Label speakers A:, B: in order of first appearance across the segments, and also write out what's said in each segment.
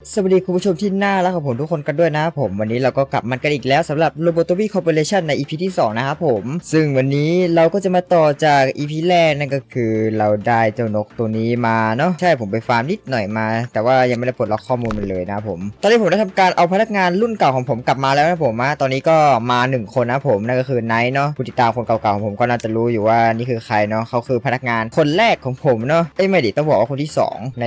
A: สวัสดีคุณผู้ชมที่น่ารักของผมทุกคนกันด้วยนะครับผมวันนี้เราก็กลับมันกันอีกแล้วสำหรับ Robotomy Corporation ใน EP ที่ 2 นะครับผม ซึ่งวันนี้เราก็จะมาต่อจาก EP แรกนั่นก็คือเราได้เจ้านกตัวนี้มาเนาะใช่ผมไปฟาร์มนิดหน่อยมา แต่ว่ายังไม่ได้ปลดล็อกข้อมูลมันเลยนะครับผม ตอนนี้ผมได้ทำการเอาพนักงานรุ่นเก่าของผมกลับมาแล้วนะผมตอนนี้ก็มาหนึ่งคนนะครับผมนั่นก็คือไนท์เนาะผู้ติดตามคนเก่าๆของผมก็น่าจะรู้อยู่ว่านี่คือใครเนาะเขาคือพนักงานคนแรกของผมเนาะเอ้ไม่ดิต้องบอกว่าคนที่สองใน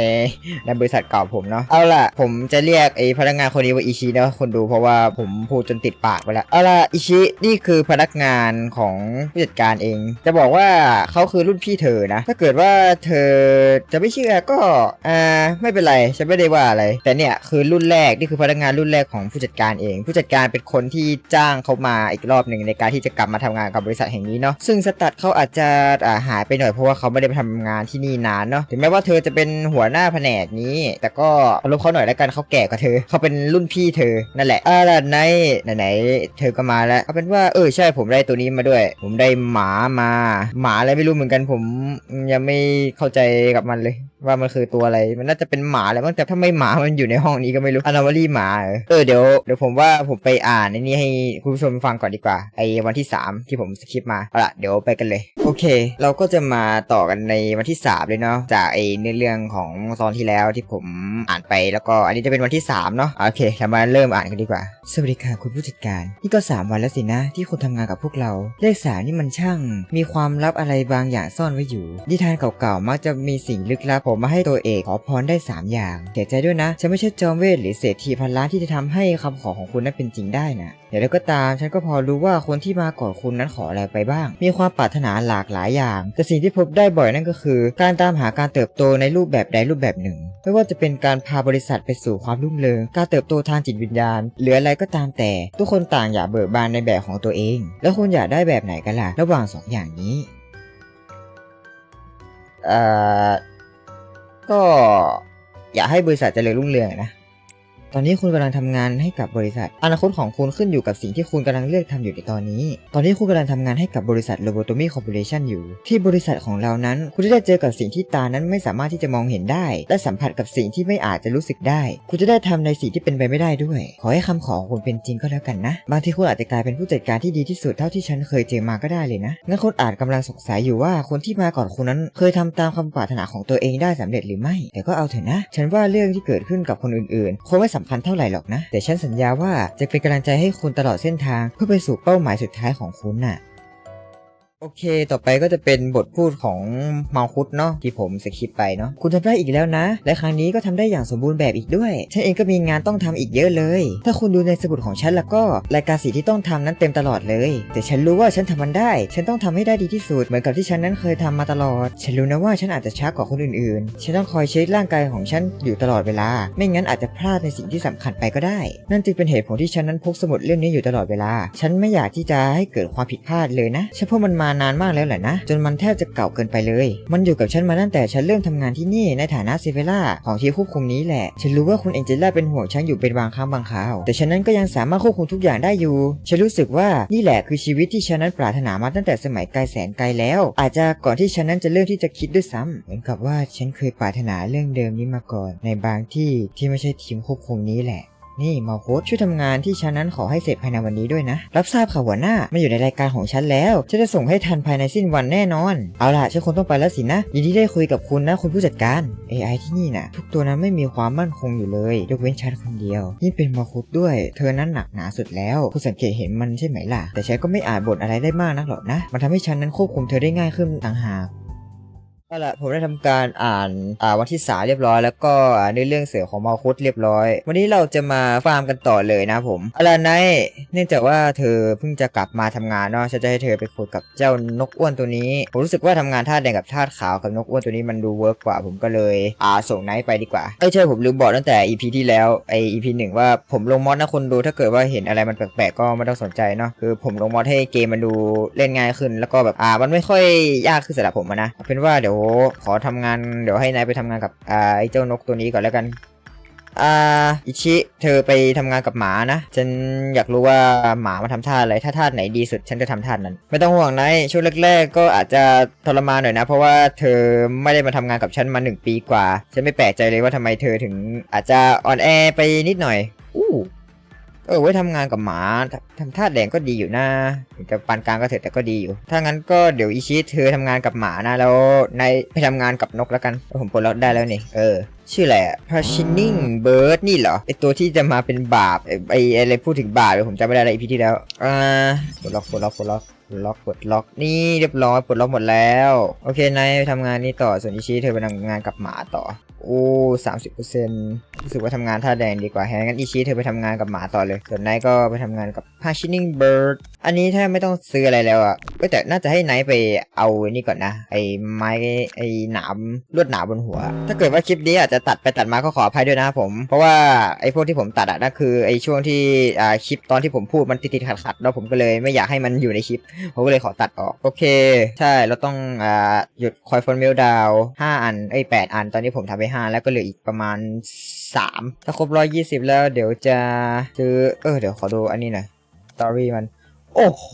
A: ในบริษัทเก่าผมเนาะเอาล่ะผมจะเรียกไอ้พนักงานคนนี้ว่าอิชินะคนดูเพราะว่าผมพูดจนติดปากไปแล้วเอาล่ะอิชินี่คือพนักงานของผู้จัดการเอง จะบอกว่าเขาคือรุ่นพี่เธอนะ ถ้าเกิดว่าเธอจะไม่เชื่อก็อ่าไม่เป็นไรฉันไม่ได้ว่าอะไร แต่เนี่ยคือรุ่นแรกนี่คือพนักงานรุ่นแรกของผู้จัดการเอง ผู้จัดการเป็นคนที่จ้างเขามาอีกรอบหนึ่งในการที่จะกลับมาทำงานกับบริษัทแห่งนี้เนาะซึ่งสตัดเขาอาจจะอ่าหายไปหน่อยเพราะว่าเขาไม่ได้ไปทำงานที่นี่นานเนาะถึงแม้ว่าเธอจะเป็นหัวหน้าแผนกนี้ แต่ก็เคารพเขาหน่อยแล้วกันเขาแก่กว่าเธอ เขาเป็นรุ่นพี่เธอ นั่นแหละอ่าล่ะไหนไหนๆเธอก็มาแล้วเอาเป็นว่าเออใช่ผมได้ตัวนี้มาด้วย ผมได้หมามา หมาอะไรไม่รู้เหมือนกันผมยังไม่เข้าใจกับมันเลย ว่ามันคือตัวอะไร มันน่าจะเป็นหมาแหละมั้งแต่ถ้าไม่หมามันอยู่ในห้องนี้ก็ไม่รู้อนาวารีหมาเออเดี๋ยวเดี๋ยวผมว่าผมไปอ่านในนี้ให้คุณผู้ชมฟังก่อนดีกว่าไอ้วันที่ 3 ที่ผมสคริปต์มาเอาละเดี๋ยวไปกันเลย โอเค เราก็จะมาต่อกันในวันที่ 3 เลยเนาะจากไอ้เนื้อเรื่องของตอนที่แล้วที่ผมอ่านไปแล้วก็อันนี้จะเป็นวันที่ 3 เนาะโอเคเรามาเริ่มอ่านกันดีกว่าสวัสดีค่ะคุณผู้จัดการนี่ก็ 3 วันแล้วสินะที่คุณทำงานกับพวกเรา เลขสามนี่มันช่าง มีความลับอะไรบางอย่างซ่อนไว้อยู่นิทานเก่าๆมักจะมีสิ่งลึกลับผมมาให้ตัวเอกขอพรได้ 3 อย่างเสียใจด้วยนะ ฉันไม่ใช่จอมเวทหรือเศรษฐีพันล้านที่จะทำให้คำขอของคุณนั้นเป็นจริงได้นะอย่างไรก็ตามฉันก็พอรู้ว่าคนที่มาก่อนคุณนั้นขออะไรไปบ้าง มีความปรารถนาหลากหลายอย่าง แต่สิ่งที่พบได้บ่อยนั่นก็คือ การตามหาการเติบโตในรูปแบบใดรูปแบบหนึ่ง ไม่ว่าจะเป็นการพาบริษัทไปสู่ความรุ่งเรือง การเติบโตทางจิตวิญญาณ หรืออะไรก็ตามแต่ ทุกคนต่างอยากเบิกบานในแบบของตัวเอง แล้วคุณอยากได้แบบไหนกันล่ะ ระหว่างสองอย่างนี้ เอ่อ ก็อยากให้บริษัทเจริญรุ่งเรืองนะ ตอนนี้คุณกำลังทำงานให้กับบริษัท อนาคตของคุณขึ้นอยู่กับสิ่งที่คุณกำลังเลือกทำอยู่ในตอนนี้ ตอนนี้คุณกำลังทำงานให้กับบริษัท Robotomy Corporation อยู่ ที่บริษัทของเรานั้น คุณจะได้เจอกับสิ่งที่ตานั้นไม่สามารถที่จะมองเห็นได้ และสัมผัสกับสิ่งที่ไม่อาจจะรู้สึกได้ คุณจะได้ทำในสิ่งที่เป็นไปไม่ได้ด้วย ขอให้คำขอของคุณเป็นจริงก็แล้วกันนะ บางทีคุณอาจจะกลายเป็นผู้จัดการที่ดีที่สุดเท่าที่ฉันเคยเจอมาก็ได้เลยนะงั้นคุณอาจกำลังสงสัยอยู่ว่าคนที่มาก่อนคุณนั้น เคยทำตามคำปรารถนาของตัวเองได้สำเร็จหรือไม่ แต่ก็เอาเถอะนะ ฉันว่าเรื่องที่เกิดขึ้นกับคนอื่นๆคงไม่สำคัญเท่าไหร่หรอกนะ แต่ฉันสัญญาว่าจะเป็นกำลังใจให้คุณตลอดเส้นทางเพื่อไปสู่เป้าหมายสุดท้ายของคุณน่ะ โอเค ต่อไปก็จะเป็นบทพูดของมังคุดเนาะที่ผมสคริปไปเนาะ คุณทำได้อีกแล้วนะ และครั้งนี้ก็ทำได้อย่างสมบูรณ์แบบอีกด้วย ฉันเองก็มีงานต้องทำอีกเยอะเลย ถ้าคุณดูในสมุดของฉันแล้วก็รายการสีที่ต้องทำนั้นเต็มตลอดเลย แต่ฉันรู้ว่าฉันทำมันได้ ฉันต้องทำให้ได้ดีที่สุด เหมือนกับที่ฉันนั้นเคยทำมาตลอด ฉันรู้นะว่าฉันอาจจะช้ากว่าคนอื่นๆ ฉันต้องคอยเช็คร่างกายของฉันอยู่ตลอดเวลา ไม่งั้นอาจจะพลาดในสิ่งที่สำคัญไปก็ได้ นั่นจึงเป็นเหตุผลที่ฉันนั้นพกสมุดเล่มนี้อยู่ตลอดเวลา ฉันไม่อยากที่จะให้เกิดความผิดพลาดเลยนะฉันพมันมานานมากแล้วแหละนะ จนมันแทบจะเก่าเกินไปเลย มันอยู่กับฉันมาตั้งแต่ฉันเริ่มทำงานที่นี่ในฐานะเซเวล่าของทีมควบคุมนี้แหละ ฉันรู้ว่าคุณเอ็นเจล่าเป็นห่วงฉันอยู่เป็นบางครั้งบางคราว แต่ฉันนั้นก็ยังสามารถควบคุมทุกอย่างได้อยู่ ฉันรู้สึกว่านี่แหละคือชีวิตที่ฉันนั้นปรารถนามาตั้งแต่สมัยไกลแสนไกลแล้ว อาจจะก่อนที่ฉันนั้นจะเริ่มที่จะคิดด้วยซ้ำเหมือนกับว่าฉันเคยปรารถนาเรื่องเดิมนี้มาก่อน ในบางที่ที่ไม่ใช่ทีมควบคุมนี้แหละ นี่มาโค้ชช่วยทำงานที่ฉันนั้นขอให้เสร็จภายในวันนี้ด้วยนะ รับทราบข่าวหัวหน้ามันอยู่ในรายการของฉันแล้วฉันจะส่งให้ทันภายในสิ้นวันแน่นอน เอาล่ะฉันคงต้องไปแล้วสินะยินดีได้คุยกับคุณนะคุณผู้จัดการ AI ที่นี่นะทุกตัวนั้นไม่มีความมั่นคงอยู่เลยยกเว้นฉันคนเดียวนี่เป็นมาโคุดด้วย เธอนั้นหนักหนาสุดแล้วคุณสังเกตเห็นมันใช่ไหมล่ะ แต่ฉันก็ไม่อาจบ่นอะไรได้มากนักหรอกนะ มันทำให้ฉันนั้นควบคุมเธอได้ง่ายขึ้นต่างหาก เอาละผมได้ทำการอ่านอ่าวันที่สาเรียบร้อย แล้วก็อในเรื่องเสือของมาคุดเรียบร้อย วันนี้เราจะมาฟาร์มกันต่อเลยนะผมเอาละไนเนื่องจากว่าเธอเพิ่งจะกลับมาทำงานเนาะฉันจะให้เธอไปคุยกับเจ้านกอ้วนตัวนี้ ผมรู้สึกว่าทำงานท่าแดงกับท่าขาวกับนกอ้วนตัวนี้มันดูเวิร์กกว่า ผมก็เลยอ่าส่งไนท์ไปดีกว่าเอ้ยใช่ผมลืมบอกตั้งแต่ EP ที่แล้วไอ EP หนึ่งว่าผมลงมอดนะคนดูถ้าเกิดว่าเห็นอะไรมันแปลกๆก็ไม่ต้องสนใจเนาะคือผมลงมอดให้เกมมันดูเล่นง่ายขึ้น แล้วก็แบบอ่ามันไม่ค่อยยากขึ้นสำหรับผมนะเป็นว่าเดี๋ยวขอทำงานเดี๋ยวให้นายไปทำงานกับอ่าไอ้เจ้านกตัวนี้ก่อนแล้วกันอ่าอิชิ เธอไปทำงานกับหมานะ ฉันอยากรู้ว่าหมามาทำท่าอะไร ถ้าท่าไหนดีสุด ฉันจะทำท่านั้น ไม่ต้องห่วงนะ ช่วงแรก ๆ ก็อาจจะทรมานหน่อยนะ เพราะว่าเธอไม่ได้มาทำงานกับฉันมาหนึ่งปีกว่า ฉันไม่แปลกใจเลยว่าทำไมเธอถึงอาจจะอ่อนแอไปนิดหน่อย อู้ เออไว้ทำงานกับหมาทำทำท่าแดงก็ดีอยู่นะถึงจะปานกลางก็เถอะแต่ก็ดีอยู่ ถ้างั้นก็เดี๋ยวอิชิเธอทำงานกับหมานะแล้วนายไปทำงานกับนกแล้วกันผมปลดล็อกได้แล้วนี่เออชื่ออะไรอะพาชินิงเบิร์ดนี่เหรอไอตัวที่จะมาเป็นบาปไอไออะไรพูดถึงบาปเลยผมจำไม่ได้อะไรพีที่แล้วอ่าปลดล็อกปลดล็อกปลดล็อก ล็อกปลดล็อกนี่เรียบร้อยปลดล็อกหมดแล้ว โอเคนายทำงานนี่ต่อส่วนอิชิเธอไปทำงานกับหมาต่อ โอ้สามสิบเปอร์เซ็นต์รู้สึกว่าทำงานท่าแดงดีกว่าแฮงั้นอิชิเธอไปทำงานกับหมาต่อเลย ส่วนนท์ก็ไปทำงานกับ Passioning Bird อันนี้ถ้าไม่ต้องซื้ออะไรแล้วอะแต่น่าจะให้นท์ไปเอาอ้นี่ก่อนนะ ไอ้ไม้ไอ้หนามลวดหนามบนหัว ถ้าเกิดว่าคลิปนี้อาจจะตัดไปตัดมาก็ขออภัยด้วยนะครับผม เพราะว่าไอ้พวกที่ผมตัดอะนั่นคือไอ้ช่วงที่อ่าคลิปตอนที่ผมพูดมันติดๆขัดๆแล้วผมก็เลยไม่อยากให้มันอยู่ในคลิปผมก็เลยขอตัดออกโอเค ใช่เราต้องอ่าหยุดคอยฟอนเมลดาวห้าอันเอ้ยแปดอันตอนนี้ผมทำไปห้าแล้วก็เหลืออีกประมาณสามถ้าครบร้อยยี่สิบแล้วเดี๋ยวจะซื้อเออเดี๋ยวขอดูอันนี้หน่อยสตอรี่มัน โอ้โห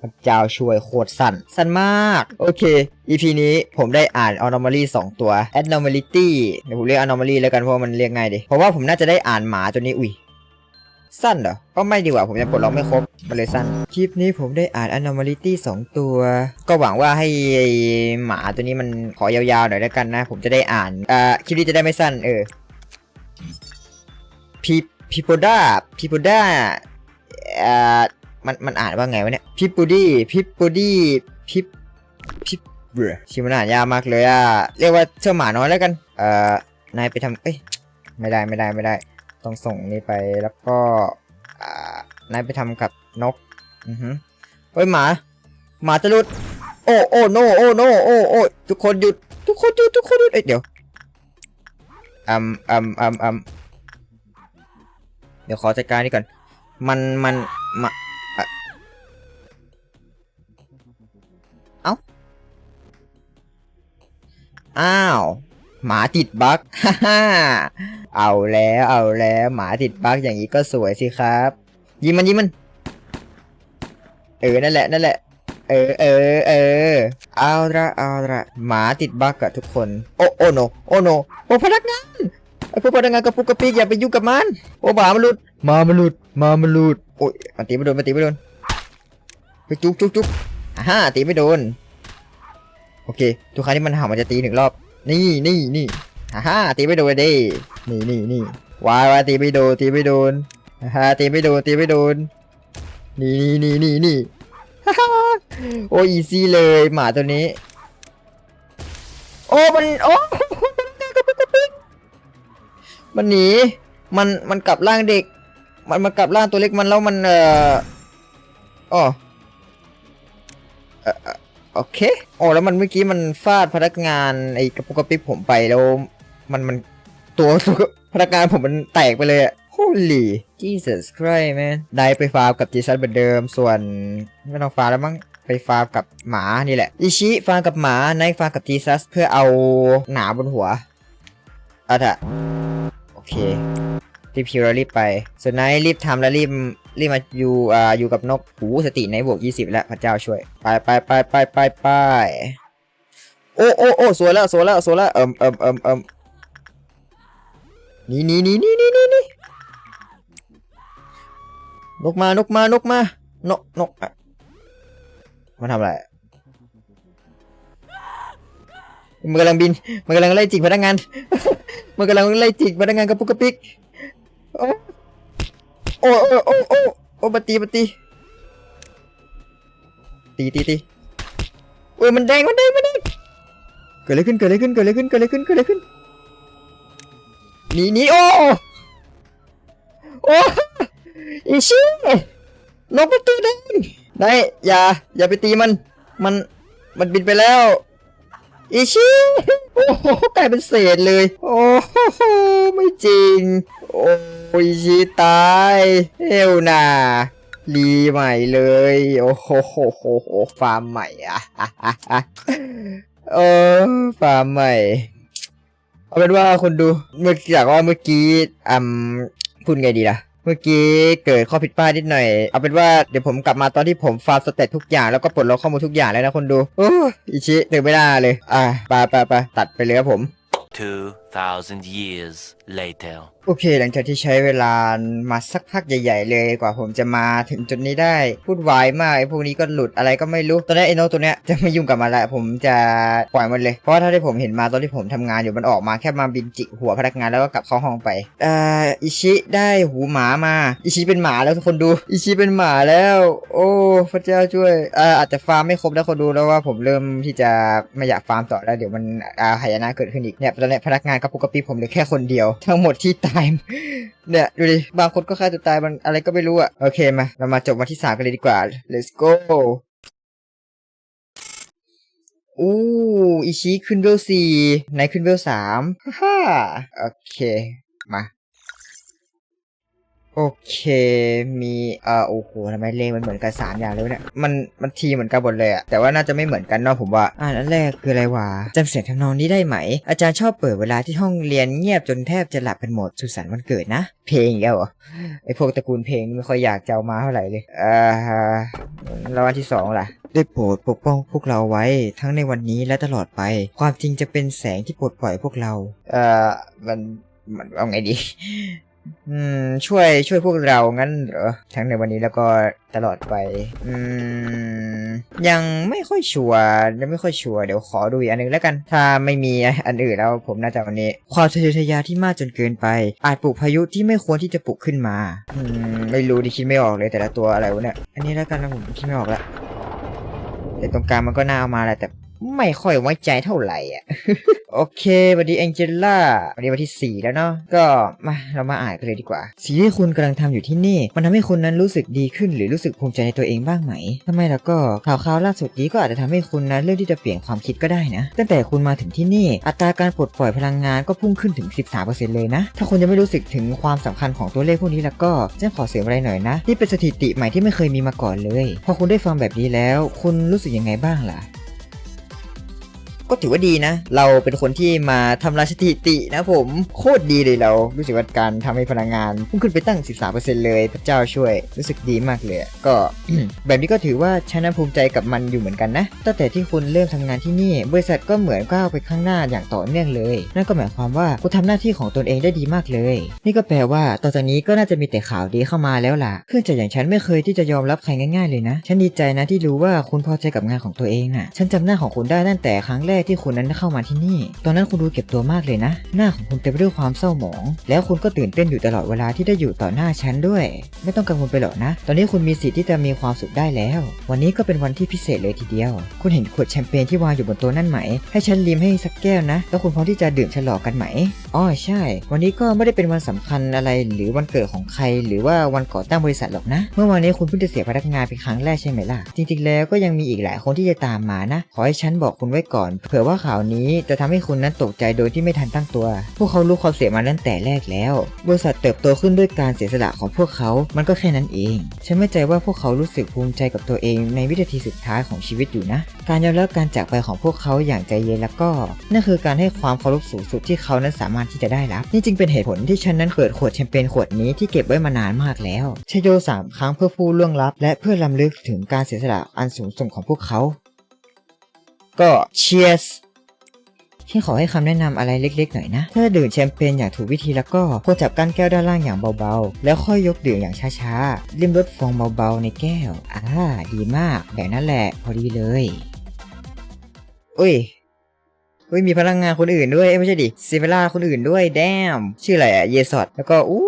A: พระเจ้าช่วยโคตรสั้น สั้นมาก โอเค EP นี้ผมได้อ่าน anomaly 2 ตัว abnormality เดี๋ยวผมเรียก anomaly แล้วกันเพราะว่ามันเรียกง่ายดีเพราะว่าผมน่าจะได้อ่านหมาตัวนี้ อุ้ย สั้นเหรอก็ไม่ดีกว่าผมยังปลดล็อกไม่ครบมันเลยสั้น คลิปนี้ผมได้อ่าน Anomaly 2 ตัว ก็หวังว่าให้หมาตัวนี้มันขอยาวๆหน่อยแล้วกันนะ ผมจะได้อ่านอ่าคลิปนี้จะได้ไม่สั้น เออพีพีโปด้าพีโปด้าอ่ามันมันอ่านว่าไงวะเนี่ยพิปูดี้พิปูดี้พิปพิปเบื่อชื่อมันอ่านยากมากเลยอะเรียกว่าเชื่อหมาน้อยแล้วกัน เอ่อนายไปทำเอ้ยไม่ได้ไม่ได้ไม่ได้ ต้องส่งนี่ไปแล้วก็นายไปทำกับนกอือฮึเฮ้ยหมา หมาจะหลุด โอ้โอ้โนโอ้โนโอ้โอ้ทุกคนหยุด ทุกคนหยุดทุกคนหยุดเอ้ยเดี๋ยวอืมอืมอืมอืมเดี๋ยวขอจัดการนี่ก่อน มันมันมาเอ้า อ้าว หมาติดบั๊กฮ่าฮ่า เอาแล้วเอาแล้วหมาติดบั๊กอย่างนี้ก็สวยสิครับ ยิงมันยิงมัน เออนั่นแหละนั่นแหละ เออเออเออเอาละเอาละหมาติดบั๊กอะทุกคน โอ้โอ้โนโอ้โนโอ้พนักงานไอ้พวกพนักงานกระปุกกระปิกอย่าไปยุ่งกับมันโอ้หมามันหลุดหมามันหลุดหมามันหลุดโอ้ยมันตีไม่โดนมันตีไม่โดนไปจุกจุกจุกอ่าฮะตีไม่โดน โอเค ทุกครั้งที่มันเห่ามันจะตีหนึ่งรอบ นี่นี่นี่ อ่าฮะตีไม่โดนด้นี่นี่นี่วายวายตีไม่โดนตีไม่โดนอ่าฮะตีไม่โดนตีไม่โดนนี่นี่นี่นี่นี่ฮ่าโอ้อีซี่เลยหมาตัวนี้ โอ้มันโอ้มันหนีมันมันกลับร่างเด็ก มันมากลับร่างตัวเล็กมันแล้วมันเอ่ออ๋อเอ่อเอ่อโอเค โอ้แล้วมันเมื่อกี้มันฟาดพนักงานไอ้กระปุกกระปิกผมไปแล้ว มันมันตัวตัวพนักงานผมมันแตกไปเลยอะ Holy Jesus Christ man ได้ไปฟาร์มกับจีซันเหมือนเดิม ส่วนไม่ต้องฟาร์มแล้วมั้งไปฟาร์มกับหมานี่แหละ อิชิฟาร์มกับหมาไนฟาร์มกับจีซัสเพื่อเอาหนาบนหัวเอาเถอะโอเครีบคิวแล้วรีบไป ส่วนไนรีบทำแล้วรีบรีบมาอยู่อ่าอยู่กับนกหูสติในบวก 20 แล้วพระเจ้าช่วย ไปไปไปไปไปไปโอ้โอ้โอ้สวยแล้วสวยแล้วสวยแล้วเอิมเอิมเอิมเอิม นี่นี่นี่นี่นี่นี่นี่นกมานกมานกมานกนกอะมาทำอะไรมันกำลังบิน มันกำลังไล่จิกพนักงาน มันกำลังไล่จิกพนักงานกระปุกกระปิก โอ้โอ้โอ้โอ้โอ้โอ้มาตีมาตีตีตีตีโอ้ยมันแดงมันแดงมันแดงเกิดอะไรขึ้นเกิดอะไรขึ้นเกิดอะไรขึ้นเกิดอะไรขึ้นเกิดอะไรขึ้น หนีหนีโอ้โอ้อีชินกมันตัวแดงนายอย่า อย่าไปตีมัน มัน มันบินไปแล้ว อีชิโอ้โหกลายเป็นเศษเลย โอ้โหไม่จริง โอ้ยชีตายเฮวนารีใหม่เลย โอ้โหโหโหโหฟาร์มใหม่อะเออฟาร์มใหม่ เอาเป็นว่าคนดูเมื่อจากว่าเมื่อกี้อืมพูดไงดีล่ะ เมื่อกี้เกิดข้อผิดพลาดนิดหน่อย เอาเป็นว่าเดี๋ยวผมกลับมาตอนที่ผมฟาร์มสเตตทุกอย่างแล้วก็ปลดล็อกข้อมูลทุกอย่างแล้วนะคนดูโอ้อิชิถึงไม่ได้เลย อ่าไปไปไปตัดไปเลยครับผม
B: 2,000 years later.
A: โอเค หลังจากที่ใช้เวลามาสักพักใหญ่ๆเลยกว่าผมจะมาถึงจุดนี้ได้ พูดไวมากไอ้พวกนี้ก็หลุดอะไรก็ไม่รู้ ตอนแรกไอ้โนตตัวเนี้ยจะไม่ยุ่งกับมันละผมจะปล่อยมันเลย เพราะว่าถ้าที่ผมเห็นมาตอนที่ผมทำงานอยู่มันออกมาแค่มาบินจิกหัวพนักงานแล้วก็กลับเข้าห้องไปเอ่ออิชิได้หูหมามา อิชิเป็นหมาแล้วทุกคนดู อิชิเป็นหมาแล้ว โอ้พระเจ้าช่วยเอ่ออาจจะฟาร์มไม่ครบแล้วคนดูแล้วว่าผมเริ่มที่จะไม่อยากฟาร์มต่อแล้วเดี๋ยวมันอาหายนะเกิดขึ้นอีกเนี่ยตอนนี้พนักงานกระปุกติผมเหลือแค่คนเดียว ทั้งหมดที่ตายเนี่ยดูดิบางคนก็ฆ่าตัวตายบางอะไรก็ไม่รู้อะโอเคมาเรามาจบวันที่สามกันเลยดีกว่า let's go อู้อิชิขึ้นเวลสี่ในขึ้นเวลสามฮ่าโอเค มา โอเค มีเอ่อโอ้โหทำไมเลขมันเหมือนกันสามอย่างเลยวะเนี่ย มัน มันทีเหมือนกันหมดเลยอะแต่ว่าน่าจะไม่เหมือนกันเนาะผมว่า อ่าอันแรกคืออะไรวะจำเสียงทำนองนี้ได้ไหม อาจารย์ชอบเปิดเวลาที่ห้องเรียนเงียบจนแทบจะหลับกันหมด สุสันต์วันเกิดนะ เพลงอีกแล้วเหรอ ไอพวกตระกูลเพลงไม่ค่อยอยากจะเอามาเท่าไหร่เลยเอ่อแล้ววันที่สองล่ะได้โปรดปกป้องพวกเราไว้ทั้งในวันนี้และตลอดไป ความจริงจะเป็นแสงที่ปลดปล่อยพวกเรา เอ่อ มัน มันเอาไงดี อืม ช่วยช่วยพวกเรางั้นเหรอทั้งในวันนี้แล้วก็ตลอดไป อืม ยังไม่ค่อยชัวร์ยังไม่ค่อยชัวร์เดี๋ยวขอดูอีกอันหนึงแล้วกัน ถ้าไม่มีอันอื่นแล้วผมน่าจะวันนี้ ความทะเยอทะยานที่มากจนเกินไป อาจปลุกพายุที่ไม่ควรที่จะปลุกขึ้นมา อืม ไม่รู้ดิคิดไม่ออกเลยแต่ละตัวอะไรวะเนี่ย อันนี้แล้วกันนะผมคิดไม่ออกละแต่ตรงกลางมันก็น่าเอามาแหละแต่ ไม่ค่อยไว้ใจเท่าไหร่อะ โอเคสวัสดีแองเจล่าวันนี้วันที่ 4 แล้วเนาะก็มาเรามาอ่านกันเลยดีกว่าสิ่งที่คุณกำลังทำอยู่ที่นี่ มันทำให้คุณนั้นรู้สึกดีขึ้น หรือรู้สึกภูมิใจในตัวเองบ้างไหมทำไมล่ะก็ข่าวคราวล่าสุดนี้ก็อาจจะทำให้คุณนั้นเริ่มที่จะเปลี่ยนความคิดก็ได้นะ ตั้งแต่คุณมาถึงที่นี่ อัตราการปลดปล่อยพลังงานก็พุ่งขึ้นถึง 13%เลยนะ ถ้าคุณยังไม่รู้สึกถึงความสำคัญของตัวเลขพวกนี้แล้วก็จะขอเสริมอะไรหน่อยนะนี่เป็นสถิติใหม่ที่ไม่เคยมีมาก่อนเลย พอคุณได้ฟังแบบนี้แล้ว คุณรู้สึกยังไงบ้างล่ะ ก็ถือว่าดีนะ เราเป็นคนที่มาทำลายสถิตินะผมโคตรดีเลยเรา รู้สึกว่าการทำให้พลังงานพุ่งขึ้นไปตั้ง 13%เลยพระเจ้าช่วยรู้สึกดีมากเลยก็ แบบนี้ก็ถือว่าฉันน่าภูมิใจกับมันอยู่เหมือนกันนะตั้งแต่ที่คุณเริ่มทำงานที่นี่ บริษัทก็เหมือนก้าวไปข้างหน้าอย่างต่อเนื่องเลย นั่นก็หมายความว่าคุณทำหน้าที่ของตนเองได้ดีมากเลย นี่ก็แปลว่าต่อจากนี้ก็น่าจะมีแต่ข่าวดีเข้ามาแล้วล่ะเพื่อนจากอย่างฉันไม่เคยที่จะยอมรับใครง่ายๆเลยนะ ฉันดีใจนะที่รู้ว่าคุณพอใจกับงานของตัวเองน่ะ ฉันจำหน้าของคุณได้ตั้งแต่ครั้งแรกรกที่คุณนั้นเข้ามาที่นี่ ตอนนั้นคุณดูเก็บตัวมากเลยนะ หน้าของคุณเต็มไปด้วยความเศร้าหมอง แล้วคุณก็ตื่นเต้นอยู่ตลอดเวลาที่ได้อยู่ต่อหน้าฉันด้วย ไม่ต้องกังวลไปหรอกนะ ตอนนี้คุณมีสิทธิ์ที่จะมีความสุขได้แล้ว วันนี้ก็เป็นวันที่พิเศษเลยทีเดียว คุณเห็นขวดแชมเปญที่วางอยู่บนโต๊ะนั่นไหม ให้ฉันลิมให้สักแก้วนะ แล้วคุณพร้อมที่จะดื่มฉลองกันไหมอ๋อใช่ วันนี้ก็ไม่ได้เป็นวันสำคัญอะไรหรือวันเกิดของใคร หรือว่าวันก่อตั้งบริษัทหรอกนะ เมื่อวานนี้คุณเพิ่งจะเสียพนักงานเป็นครั้งแรกใช่ไหมล่ะ จริงๆแล้วก็ยังมีอีกหลายคนที่จะตามมานะ ขอให้ฉันบอกคุณไว้ก่อนเผื่อว่าข่าวนี้จะทำให้คุณนั้นตกใจโดยที่ไม่ทันตั้งตัว พวกเขารู้ความเสียมาตั้งแต่แรกแล้ว บริษัทเติบโตขึ้นด้วยการเสียสละของพวกเขา มันก็แค่นั้นเอง ฉันไม่ใจว่าพวกเขารู้สึกภูมิใจกับตัวเองในวินาทีสุดท้ายของชีวิตอยู่นะ การยอมรับการจากไปของพวกเขาอย่างใจเย็นแล้วก็ นั่นคือการให้ความเคารพสูงสุดที่เขานั้นสามารถที่จะได้รับนี่จึงเป็นเหตุผลที่ฉันนั้นเปิดขวดแชมเปญขวดนี้ที่เก็บไว้มานานมากแล้วชโยสามครั้งเพื่อผู้ล่วงลับ และเพื่อลำลึกถึงการเสียสละอันสูงส่งของพวกเขา ก็ cheers ฉันขอให้คำแนะนำอะไรเล็ก ๆ หน่อยนะ ถ้าดื่มแชมเปญอย่างถูกวิธีแล้วก็ควรจับก้านแก้วด้านล่างอย่างเบาๆ แล้วค่อยยกดื่มอย่างช้าๆริมรสฟองเบาๆ ในแก้ว อ่า ดีมาก แบบนั้นแหละ พอดีเลยอุ้ยอุ้ย มีพลังงานคนอื่นด้วย ไม่ใช่ดิเซเวล่าคนอื่นด้วย แดม ชื่ออะไรอะเยสอด แล้วก็ อู้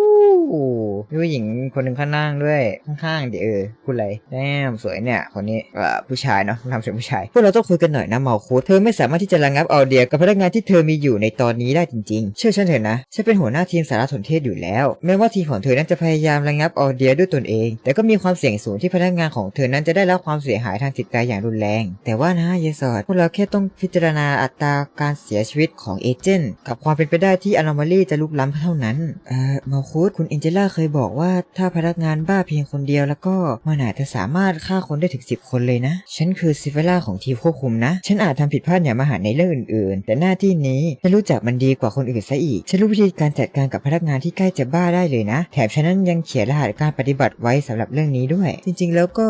A: มีผู้หญิงคนหนึ่งข้างล่างด้วยข้างๆเดี๋ยวเออคุณอะไรแดมสวยเนี่ยคนนี้เอ่อผู้ชายเนาะทำเสียงผู้ชายพวกเราต้องคุยกันหน่อยนะเมาคูเธอไม่สามารถที่จะระงับเอาเดียกับพนักงานที่เธอมีอยู่ในตอนนี้ได้จริงๆ เชื่อฉันเถอะนะฉันเป็นหัวหน้าทีมสารสนเทศอยู่แล้ว แม้ว่าทีมของเธอนั้นจะพยายามระงับเอาเดียด้วยตนเอง แต่ก็มีความเสี่ยงสูงที่พนักงานของเธอนั้นจะได้รับความเสียหายทางจิตใจอย่างรุนแรง แต่ว่านะเยสอดพวกเราแค่ต้องพิจารณาอัตราการเสียชีวิตของเอเจนต์กับความเป็นไปได้ที่อนอม l ลี่จะลุกล้ำเท่านั้นเอ่อเมาคูคุณเอเจล่าเคยบอกว่าถ้าพนักงานบ้าเพียงคนเดียวแล้วก็มันอาจจะสามารถฆ่าคนได้ถึง 10 คนเลยนะ ฉันคือซิเฟล่าของทีมควบคุมนะ ฉันอาจทำผิดพลาดอย่างมหันต์ในเรื่องอื่นๆ แต่หน้าที่นี้ฉันรู้จักมันดีกว่าคนอื่นซะอีก ฉันรู้วิธีการจัดการกับพนักงานที่ใกล้จะบ้าได้เลยนะ แถมฉันนั้นยังเขียนรหัสการปฏิบัติไว้สำหรับเรื่องนี้ด้วย จริงๆ แล้วก็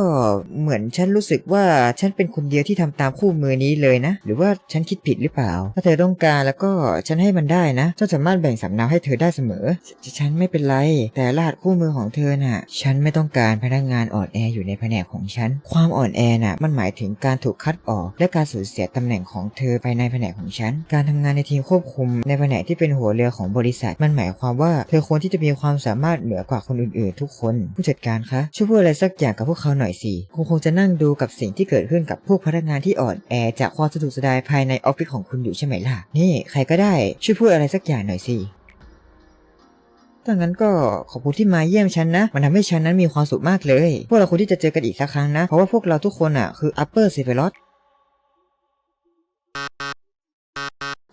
A: เหมือนฉันรู้สึกว่าฉันเป็นคนเดียวที่ทำตามคู่มือนี้เลยนะ หรือว่าฉันคิดผิดหรือเปล่า ถ้าเธอต้องการแล้วก็ฉันให้มันได้นะฉันสามารถแบ่งสำเนาให้เธอได้เสมอฉฉันไม่เป็นไร แต่รหัสคู่มือของเธอน่ะ ฉันไม่ต้องการพนักงานอ่อนแออยู่ในแผนกของฉัน ความอ่อนแอน่ะ มันหมายถึงการถูกคัดออก และการสูญเสียตำแหน่งของเธอไปในแผนกของฉัน การทำงานในทีมควบคุม ในแผนกที่เป็นหัวเรือของบริษัท มันหมายความว่าเธอควรที่จะมีความสามารถเหนือกว่าคนอื่นๆ ทุกคน ผู้จัดการคะ ช่วยพูดอะไรสักอย่างกับพวกเขาหน่อยสิคงคงจะนั่งดูกับสิ่งที่เกิดขึ้นกับพวกพนักงานที่อ่อนแอ จากความสะดวกสบายภายในออฟฟิศของคุณอยู่ใช่ไหมล่ะ นี่ใครก็ได้ช่วยพูดอะไรสักอย่างหน่อยสิ ถ้างั้นก็ขอบคุณที่มาเยี่ยมฉันนะ มันทำให้ฉันนั้นมีความสุขมากเลย พวกเราควรที่จะเจอกันอีกสักครั้งนะ เพราะว่าพวกเราทุกคนอะคือ Upper s e p h r o t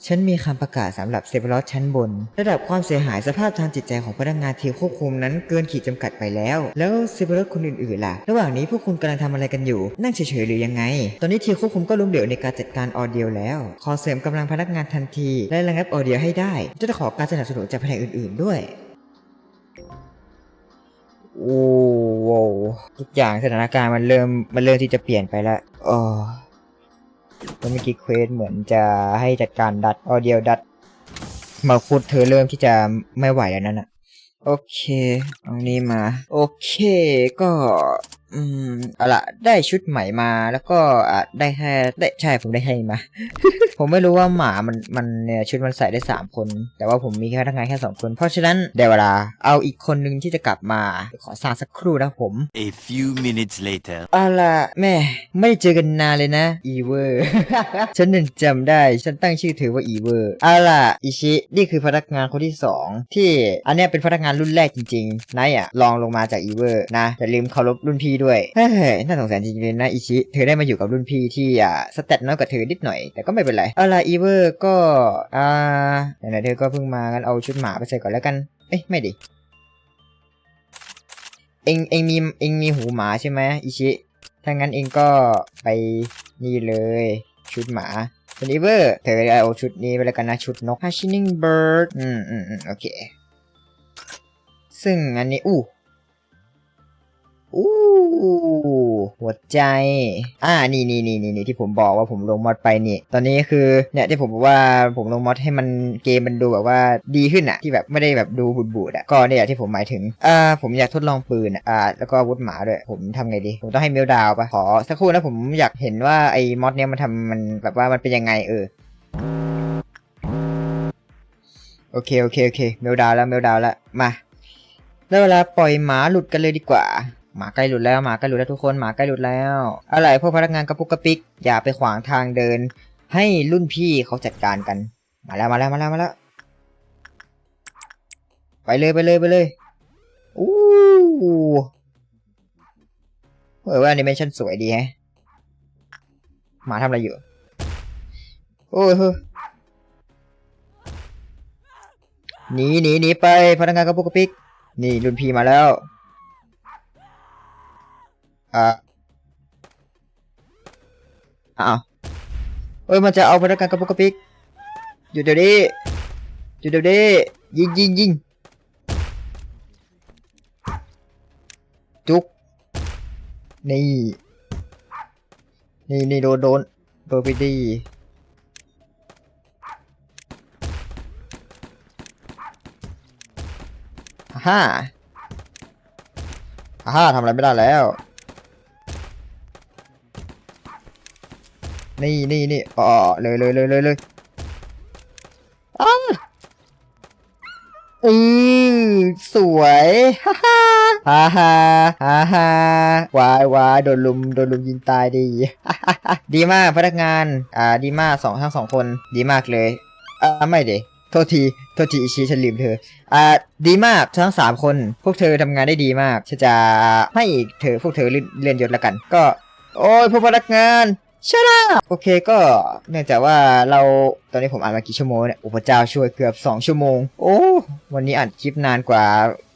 A: ฉันมีคำประกาศสำหรับเซเบรอสชั้นบน ระดับความเสียหายสภาพทางจิตใจของพนักงานทีมควบคุมนั้นเกินขีดจำกัดไปแล้ว แล้วเซเบรอสคนอื่นๆล่ะ ระหว่างนี้พวกคุณกำลังทำอะไรกันอยู่ นั่งเฉยๆหรือยังไง ตอนนี้ทีมควบคุมก็ล้มเหลวในการจัดการออเดียแล้ว ขอเสริมกำลังพนักงานทันที และระงับออเดียให้ได้ จะขอการสนับสนุนจากแผนกอื่น ๆ ด้วย โอ้โหทุกอย่างสถานการณ์มันเริ่มมันเริ่มที่จะเปลี่ยนไปแล้วอ๋อแล้วเมื่อกี้เควสเหมือนจะให้จัดการดัดออเดียวดัดมาคุดเธอเริ่มที่จะไม่ไหวแล้วนั่นอะโอเค เอานี้มา โอเค ก็ อืมเอาละได้ชุดใหม่มาแล้วก็อะได้แค่ได้ใช่ผมได้แค่นี้มา ผมไม่รู้ว่าหมามันมันเนี่ยชุดมันใส่ได้สามคน แต่ว่าผมมีแค่พนักงานแค่สองคน เพราะฉะนั้นเดี๋ยวเวลาเอาอีกคนนึงที่จะกลับมาขอสร้างสักครู่นะผม
B: A few minutes later.
A: เอาล่ะแม่ไม่ได้เจอกันนานเลยนะอีเวอร์ ฉันนึงจำได้ฉันตั้งชื่อเธอว่าอีเวอร์เอาล่ะอิชินี่คือพนักงานคนที่สองที่อันเนี้ยเป็นพนักงานรุ่นแรกจริงๆนายอะลองลงมาจากอีเวอร์นะอย่าลืมเคารพรุ่นพี่ด้วยเฮ้ยน่าสงสารจริงๆเลยนะอิชิ เธอได้มาอยู่กับรุ่นพี่ที่อะสเตตน้อยกว่าเธอนิดหน่อย แต่ก็ไม่เป็นไรเอาล่ะอีเวอร์ก็อ่าไหนๆเธอก็เพิ่งมากันเอาชุดหมาไปใส่ก่อนแล้วกัน เอ้ยไม่ดิเองเองมีเองมีหูหมาใช่ไหมอิชิ ถ้างั้นเองก็ไปนี่เลย ชุดหมาเป็นอีเวอร์เธอเอาชุดนี้ไปแล้วกันนะชุดนก Hatching Bird อืมอืมอืมโอเค ซึ่งอันนี้อู้ อู้หัวใจ อ่า นี่นี่นี่นี่นี่ที่ผมบอกว่าผมลงมอดไปนี่ ตอนนี้คือเนี่ยที่ผมบอกว่าผมลงมอดให้มันเกมมันดูแบบว่าดีขึ้นอะที่แบบไม่ได้แบบดูบูดบูดอะก็เนี่ยที่ผมหมายถึงอ่าผมอยากทดลองปืนอะอ่าแล้วก็อาวุธหมาด้วย ผมทำไงดี ผมต้องให้เมลดาวปะขอสักครู่นะผมอยากเห็นว่าไอ้มอดเนี้ยมันทำมันแบบว่ามันเป็นยังไงเออโอเคโอเคโอเคเมลดาวแล้วเมลดาวแล้วมาได้เวลาปล่อยหมาหลุดกันเลยดีกว่า หมาใกล้หลุดแล้วหมาใกล้หลุดแล้วทุกคนหมาใกล้หลุดแล้วอะไรพวกพนักงานกระปุกกระปิกอย่าไปขวางทางเดิน ให้รุ่นพี่เขาจัดการกัน มาแล้วมาแล้วมาแล้วมาแล้วไปเลยไปเลยไปเลยอู้เออว่าแอนิเมชันสวยดีแฮะหมาทำอะไรอยู่ โอ้ยเฮ้ยหนีหนีหนีไปพนักงานกระปุกกระปิกนี่รุ่นพี่มาแล้ว อะอ้าวเอ้ยมันจะเอาพนักงานกระปุกกระปิกหยุดเดี๋ยวนี้หยุดเดี๋ยวนี้ยิงยิงยิงจุกนี่นี่นี่โดนโดนโดนไปดีอ่าฮ่าอ่าฮ่าทำอะไรไม่ได้แล้ว นี่นี่นี่อ๋อเลยเลยเลยเลยเลยอ้าอือสวยฮ่าฮ่าฮ่าฮ่าฮ่าฮ่าวายวายโดนลุมโดนลุมยิงตายดีดีมากพนักงานอ่าดีมากสองทั้งสองคนดีมากเลยอ่าไม่เดโทษทีโทษทีอิชิฉันลืมเธออ่าดีมากทั้งสามคนพวกเธอทำงานได้ดีมากฉันจะให้เธอพวกเธอเลื่อนเลื่อนยศละกัน ก็ โอ้ยพวกพนักงาน ชนะโอเคก็เนื่องจากว่าเราตอนนี้ผมอ่านมากี่ชั่วโมงเนี่ยโอ้พระเจ้าช่วยเกือบ 2 ชั่วโมง โอ้ วันนี้อ่านคลิปนานกว่า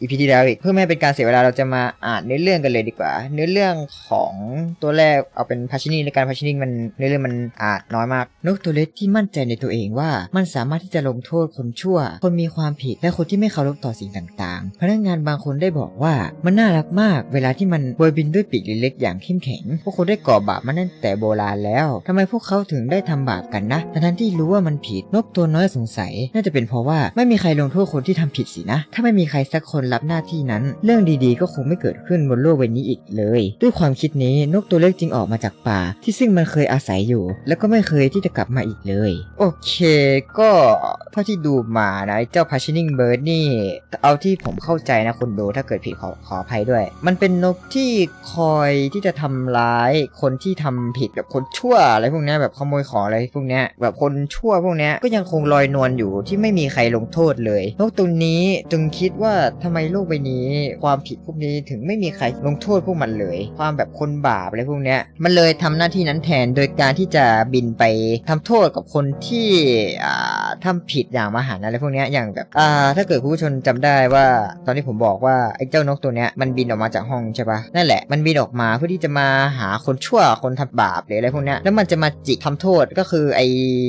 A: อีพีที่แล้วอีกเพื่อไม่ให้เป็นการเสียเวลาเราจะมาอ่านเนื้อเรื่องกันเลยดีกว่า เนื้อเรื่องของตัวแรกเอาเป็นพาชินีในการพาชินีมันเนื้อเรื่องมันอ่านน้อยมากนกตัวเล็กที่มั่นใจในตัวเองว่า มันสามารถที่จะลงโทษคนชั่ว คนมีความผิดและคนที่ไม่เคารพต่อสิ่งต่างๆ พนักงานบางคนได้บอกว่ามันน่ารักมาก เวลาที่มันบยบินด้วยปีกเล็กๆอย่างเข้มแข็ง พวกคนได้ก่อบาปมาตั้งแต่โบราณแล้วทำไมพวกเขาถึงได้ทำบาปกันนะทั้งที่รู้ว่ามันผิดนกตัวน้อยสงสัย น่าจะเป็นเพราะว่าไม่มีใครลงโทษคนที่ทำผิดสินะ ถ้าไม่มีใครสักคนรับหน้าที่นั้น เรื่องดีๆ ก็คงไม่เกิดขึ้นบนโลกใบนี้อีกเลย ด้วยความคิดนี้นกตัวเล็กจึงออกมาจากป่า ที่ซึ่งมันเคยอาศัยอยู่ แล้วก็ไม่เคยที่จะกลับมาอีกเลย โอเค ก็เท่าที่ดูมานะเจ้า Passioning Bird นี่ เอาที่ผมเข้าใจนะคุณดูถ้าเกิดผิดขอขออภัยด้วย มันเป็นนกที่คอยที่จะทำร้ายคนที่ทำผิดแบบคนชั่วอะไรพวกนี้แบบขโมยของอะไรพวกนี้แบบคนชั่วพวกนี้ก็ยังคงลอยนวลอยู่ที่ไม่มีใครลงโทษเลย นกตัวนี้จึงคิดว่าทำไมโลกใบนี้ ความผิดพวกนี้ถึงไม่มีใครลงโทษพวกมันเลย ความแบบคนบาปอะไรพวกเนี้ย มันเลยทำหน้าที่นั้นแทนโดยการที่จะบินไปทำโทษกับคนที่อ่าทำผิดอย่างมหันต์อะไรพวกเนี้ยอย่างแบบอ่าถ้าเกิดคุณผู้ชมจำได้ว่า ตอนที่ผมบอกว่าไอ้เจ้านกตัวเนี้ยมันบินออกมาจากห้องใช่ปะนั่นแหละมันบินออกมาเพื่อที่จะมาหาคนชั่วคนทำบาปหรืออะไรพวกเนี้ยแล้วมันจะมาจิกทำโทษก็คือไอ้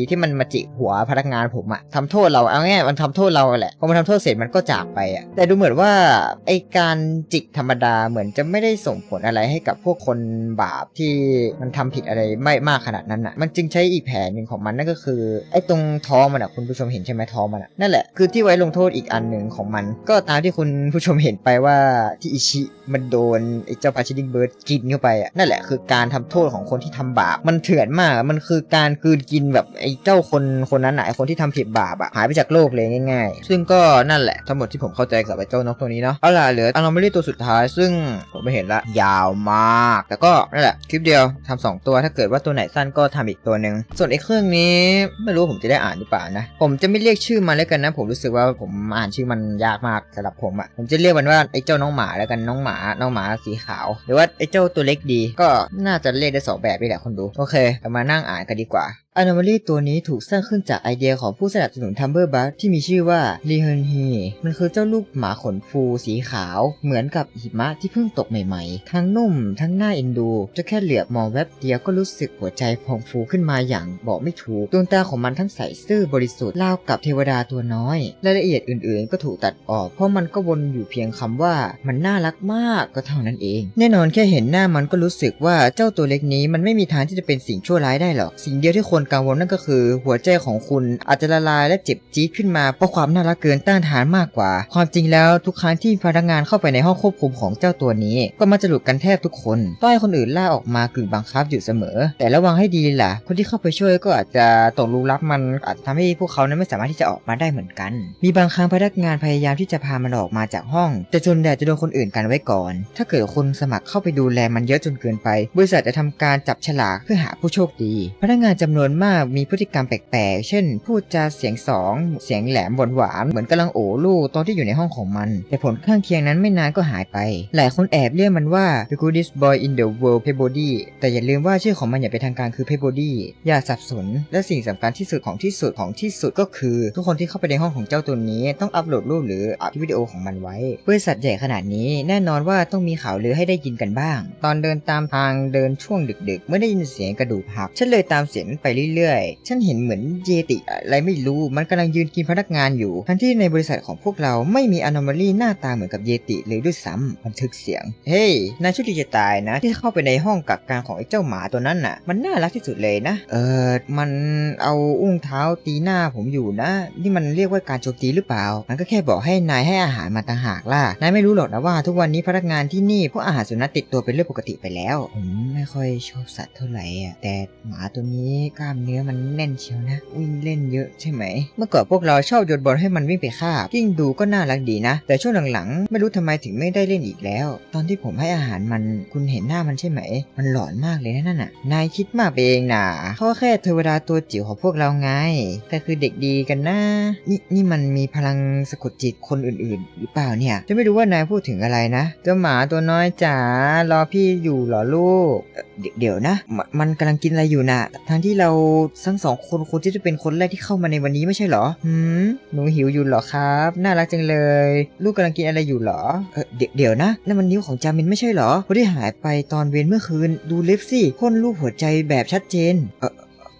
A: ที่มันมาจิกหัวพนักงานผมอะทำโทษเราเอาง่ายมันทำโทษเราแหละพอมันทำโทษเสร็จมันก็จากไปอะแต่ดูเหมือนว่าไอการจิกธรรมดาเหมือนจะไม่ได้ส่งผลอะไรให้กับพวกคนบาปที่มันทำผิดอะไรไม่มากขนาดนั้นอะมันจึงใช้อีกแผนหนึ่งของมันนั่นก็คือไอตรงท้องมันอะคุณผู้ชมเห็นใช่ไหมท้องมันอะนั่นแหละคือที่ไว้ลงโทษอีกอันหนึ่งของมัน ก็ตามที่คุณผู้ชมเห็นไปว่าที่อิชิมันโดนไอเจ้าพาชิดิงเบิร์ดกินเข้าไปอะนั่นแหละคือการทำโทษของคนที่ทำบาปมันเถื่อนมากมันคือการกืนกินแบบไอเจ้าคนคนนั้นอะไอคนที่ทำผิดบาปอะหายไปจากโลกเลยง่าย ๆ ซึ่งก็นั่นแหละทั้งหมดที่ผมเข้าใจกับไอเจ้านกตัวนี้เนาะเอาล่ะเหลืออ n o m a l y ตัวสุดท้ายซึ่งผมไม่เห็นละยาวมาก แต่ก็นั่นแหละคลิปเดียวทำสองตัวถ้าเกิดว่าตัวไหนสั้นก็ทำอีกตัวหนึ่งส่วนไอ้เครื่องนี้ไม่รู้ผมจะได้อ่านหรือเปล่านะ ผมจะไม่เรียกชื่อมันแล้วกันนะ ผมรู้สึกว่าผมอ่านชื่อมันยากมากสำหรับผมอะผมจะเรียกมันว่าไอ้เจ้าน้องหมาแล้วกันน้องหมาน้องหมาสีขาว หรือว่าไอ้เจ้าตัวเล็กดี ก็น่าจะเรียกได้สองแบบนี่แหละคนดูโอเคเรามานั่งอ่านกันดีกว่า Anomaly ตัวนี้ถูกสร้างขึ้นจากไอเดียของผู้สนับสนุน Tumber b u g ที่มีชื่อว่า l i h e n h e มันคือเจ้าลูกหมาขนฟูสีขาว เหมือนกับหิมะที่เพิ่งตกใหม่ๆ ทั้งนุ่ม ทั้งน่าเอ็นดู จะแค่เหลือบมองแวบเดียวก็รู้สึกหัวใจพองฟูขึ้นมาอย่างบอกไม่ถูก ดวงตาของมันทั้งใสซื่อบริสุทธิ์ราวกับเทวดาตัวน้อย รายละเอียดอื่นๆ ก็ถูกตัดออก เพราะมันก็วนอยู่เพียงคำว่า มันน่ารักมากก็เท่านั้นเอง แน่นอนแค่เห็นหน้ามันก็รู้สึกว่าเจ้าตัวเล็กนี้มันไม่มีทางที่จะเป็นสิ่งชั่วร้ายได้หรอก สิ่งเดียวที่ควรกังวลนั่นก็คือ หัวใจของคุณอาจจะละลายและเจ็บจี๊ดขึ้นมาเพราะความน่ารักเกินต้านทานมากกว่า ความจริงแล้วทุกครั้งที่พนักงานเข้าไปในห้องควบคุมของเจ้าตัวนี้ ก็มักจะหลุดกันแทบทุกคนต้องให้คนอื่นล่าออกมากึ่งบังคับอยู่เสมอ แต่ระวังให้ดีล่ะ คนที่เข้าไปช่วยก็อาจจะตกลุมรักมันอาจจะทำให้พวกเขานั้นไม่สามารถที่จะออกมาได้เหมือนกัน มีบางครั้งพนักงานพยายามที่จะพามันออกมาจากห้อง แต่จนแดดจะโดนคนอื่นกันไว้ก่อน ถ้าเกิดคนสมัครเข้าไปดูแลมันเยอะจนเกินไป บริษัทจะทำการจับฉลากเพื่อหาผู้โชคดี พนักงานจำนวนมากมีพฤติกรรมแปลกๆ เช่น พูดจาเสียงสอง เสียงแหลมหวานๆ เหมือนกำลังโอ้ลูกตอนที่อยู่ในห้องของมัน แต่ผลข้างเคียงนั้นไม่นานก็หายไป หลายคนแอบเรียกมันว่า the goodest boy in the world Peabody แต่อย่าลืมว่าชื่อของมันอย่างเป็นทางการคือ Peabody อย่าสับสน และสิ่งสำคัญที่สุดของที่สุดของที่สุดก็คือ ทุกคนที่เข้าไปในห้องของเจ้าตัวนี้ต้องอัปโหลดรูปหรืออัดวิดีโอของมันไว้บริษัทใหญ่ขนาดนี้แน่นอนว่าต้องมีข่าวลือให้ได้ยินกันบ้าง ตอนเดินตามทางเดินช่วงดึก ๆ เมื่อได้ยินเสียงกระดูกหักฉันเลยตามเสียงไปเรื่อยๆ ฉันเห็นเหมือนเยติอะไรไม่รู้มันกำลังยืนกินพนักงานอยู่ ทั้งที่ในบริษัทของพวกเราไม่มีอนอม a ลี่หน้าตาเหมือนกับเยติเลยด้วยซ้ำบันทึกเสียง เฮ้ยนายชุดีจะตายนะ ที่เข้าไปในห้องกักกันของไอ้เจ้าหมาตัวนั้นน่ะ มันน่ารักที่สุดเลยนะ เออมันเอาอุ้งเท้าตีหน้าผมอยู่นะ นี่มันเรียกว่าการโจมตีหรือเปล่า มันก็แค่บอกให้นายให้อาหารมาต่างหากล่ะนายไม่รู้หรอกนะว่าทุกวันนี้พนักงานที่นี่พวกอาหารสุนัขติดตัวเป็นเรื่องปกติไปแล้วผมไม่ค่อยชอบสัตว์เท่าไหร่อะแต่หมาตัวนี้กล้ามเนื้อมันแน่นเชียวนะ วิ่งเล่นเยอะใช่ไหม เมื่อก่อนพวกเราชอบโยนบอลให้มันวิ่งไปคาบยิ่งดูก็น่ารักดีนะ แต่ช่วงหลังๆ ไม่รู้ทำไมถึงไม่ได้เล่นอีกแล้ว ตอนที่ผมให้อาหารมันคุณเห็นหน้ามันใช่ไหม มันหลอนมากเลยนะนั่นน่ะ นายคิดมากไปเองนะเขาแค่เทวดาตัวจิ๋วของพวกเราไง แต่คือเด็กดีกันนะ นี่นี่มันมีพลังสะกดจิตคนอื่น ๆ หรือเปล่าเนี่ย จะไม่รู้ว่านายพูดถึงอะไรนะ เจ้าหมาตัวน้อยจ๋ารอพี่อยู่หรอลูก เดี๋ยวนะมมันกำลังกินอะไรอยู่น่ะทั้งที่เราทั้งสองคนควรที่จะเป็นคนแรกที่เข้ามาในวันนี้ไม่ใช่เหรอหืมหนูหิวอยู่เหรอครับ น่ารักจังเลย ลูกกำลังกินอะไรอยู่เหรอเออเดี๋ยวเดี๋ยวนะนั่นมันนิ้วของจามินไม่ใช่เหรอคนที่หายไปตอนเวรเมื่อคืน ดูเล็บสิพ่นรูปหัวใจแบบชัดเจน เออ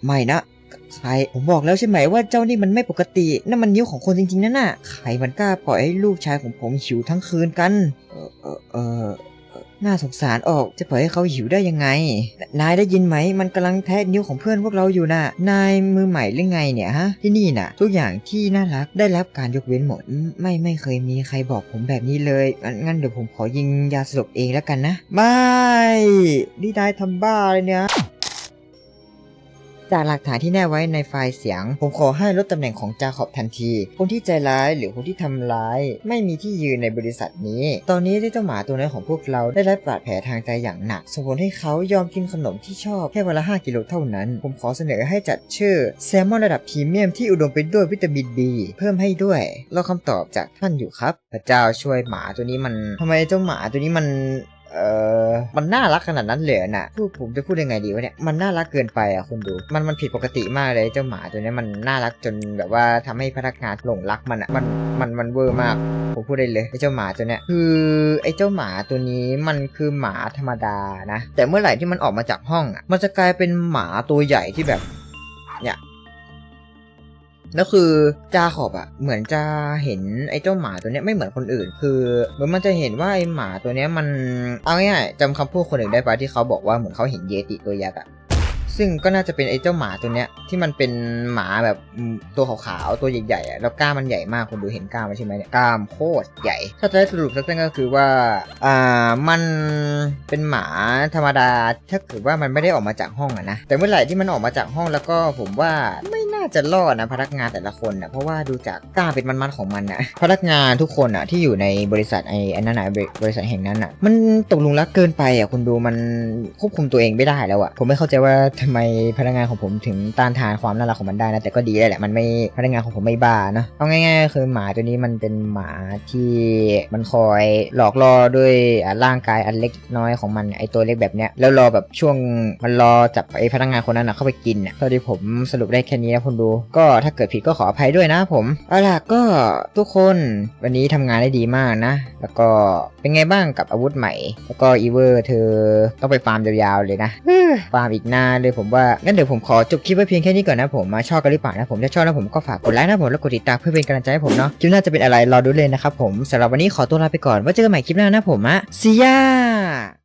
A: ไม่นะใครผมบอกแล้วใช่ไหมว่าเจ้านี่มันไม่ปกตินั่นมันนิ้วของคนจริงๆนั่นน่ะใครมันกล้าปล่อยให้ลูกชายของผมหิวทั้งคืนกัน เออเออเออเออ น่าสงสารออกจะปล่อยให้เขาหิวได้ยังไง นายได้ยินไหม มันกำลังแทะนิ้วของเพื่อนพวกเราอยู่น่ะ นายมือใหม่หรือไงเนี่ยฮะ ที่นี่น่ะ ทุกอย่างที่น่ารักได้รับการยกเว้นหมด ไม่ไม่เคยมีใครบอกผมแบบนี้เลย งั้นเดี๋ยวผมขอยิงยาสลบเองแล้วกันนะบายนี่นายทำบ้าเลยเนี่ย จากหลักฐานที่แนบไว้ในไฟล์เสียง ผมขอให้ลดตำแหน่งของจาขอบทันที คนที่ใจร้ายหรือคนที่ทำร้าย ไม่มีที่ยืนในบริษัทนี้ ตอนนี้เจ้าหมาตัวน้อยของพวกเราได้รับบาดแผลทางใจอย่างหนัก ส่งผลให้เขายอมกินขนมที่ชอบแค่วันละ 5 กิโลเท่านั้น ผมขอเสนอให้จัดชื่อแซลมอนระดับพรีเมียมที่อุดมไปด้วยวิตามิน B เพิ่มให้ด้วยรอคำตอบจากท่านอยู่ครับ พระเจ้าช่วยหมาตัวนี้มันทำไมเจ้าหมาตัวนี้มัน เออมันน่ารักขนาดนั้นเลยเหรอน่ะพูดผมจะพูดยังไงดีวะเนี่ย มันน่ารักเกินไปอะคุณดู มันมันผิดปกติมากเลยเจ้าหมาตัวเนี้ยมันน่ารักจนแบบว่าทำให้พนักงานหลงรักมันอะ มันมันมันเวอร์มาก ผมพูดได้เลยไอ้เจ้าหมาตัวเนี้ยคือไอ้เจ้าหมาตัวนี้มันคือหมาธรรมดานะ แต่เมื่อไหร่ที่มันออกมาจากห้องอะ มันจะกลายเป็นหมาตัวใหญ่ที่แบบเนี่ย แล้วคือจาขอบอะเหมือนจะเห็นไอ้เจ้าหมาตัวเนี้ยไม่เหมือนคนอื่น คือเหมือนมันจะเห็นว่าไอ้หมาตัวเนี้ยมันเอาง่ายๆจำคำพูดคนอื่นได้ปะที่เขาบอกว่าเหมือนเขาเห็นเยติตัวยักษ์อะ ซึ่งก็น่าจะเป็นไอ้เจ้าหมาตัวเนี้ยที่มันเป็นหมาแบบตัวขาวๆตัวใหญ่ๆอะแล้วกล้ามมันใหญ่มากคุณดูเห็นกล้ามมันใช่ไหมเนี่ยกล้ามโคตรใหญ่ ถ้าจะให้สรุปสั้นๆก็คือว่าอ่ามันเป็นหมาธรรมดาถ้าเกิดว่ามันไม่ได้ออกมาจากห้องอะนะแต่เมื่อไหร่ที่มันออกมาจากห้องแล้วก็ผมว่าไม่น่าจะรอดนะพนักงานแต่ละคนนะเพราะว่าดูจากกล้ามเป็นมันๆของมันนะพนักงานทุกคนอะที่อยู่ในบริษัทไอ้อันนั้นนะบริบริษัทแห่งนั้นอะ มันตกลงรักเกินไปอะคุณดูมันควบคุมตัวเองไม่ได้แล้วอะผมไม่เข้าใจว่าทำไมพนักงานของผมถึงต้านทานความน่ารักของมันได้นะแต่ก็ดีแหละมันไม่พนักงานของผมไม่บ้าเนะเอาง่ายๆคือหมาตัวนี้มันเป็นหมาที่มันคอยหลอกล่อด้วยร่างกายอันเล็กน้อยของมันไอตัวเล็กแบบเนี้ยแล้วรอแบบช่วงมันรอจับไอพนักงานคนนั้นนะเข้าไปกินเนี่ยเท่าที่ผมสรุปได้แค่นี้นะคุณดู ก็ถ้าเกิดผิดก็ขออภัยด้วยนะผมเอาล่ะก็ทุกคนวันนี้ทำงานได้ดีมากนะ แล้วก็เป็นไงบ้างกับอาวุธใหม่ แล้วก็อีเวอร์เธอต้องไปฟาร์มยาวๆเลยนะฟาร์มอีกหน้านเลยผมว่า งั้นเดี๋ยวผมขอจบคลิปไว้เพียงแค่นี้ก่อนนะผมมาชอบกันหรือเปล่านะผมถ้าชอบแล้วผมก็ฝากกดไลค์นะผมแล้วกดติดตามเพื่อเป็นกำลังใจให้ผมเนาะคลิปหน้าจะเป็นอะไรรอดูเลยนะครับผมสำหรับวันนี้ขอตัวลาไปก่อนไว่าเจอกันใหม่คลิปหน้านะผมอะซีย่า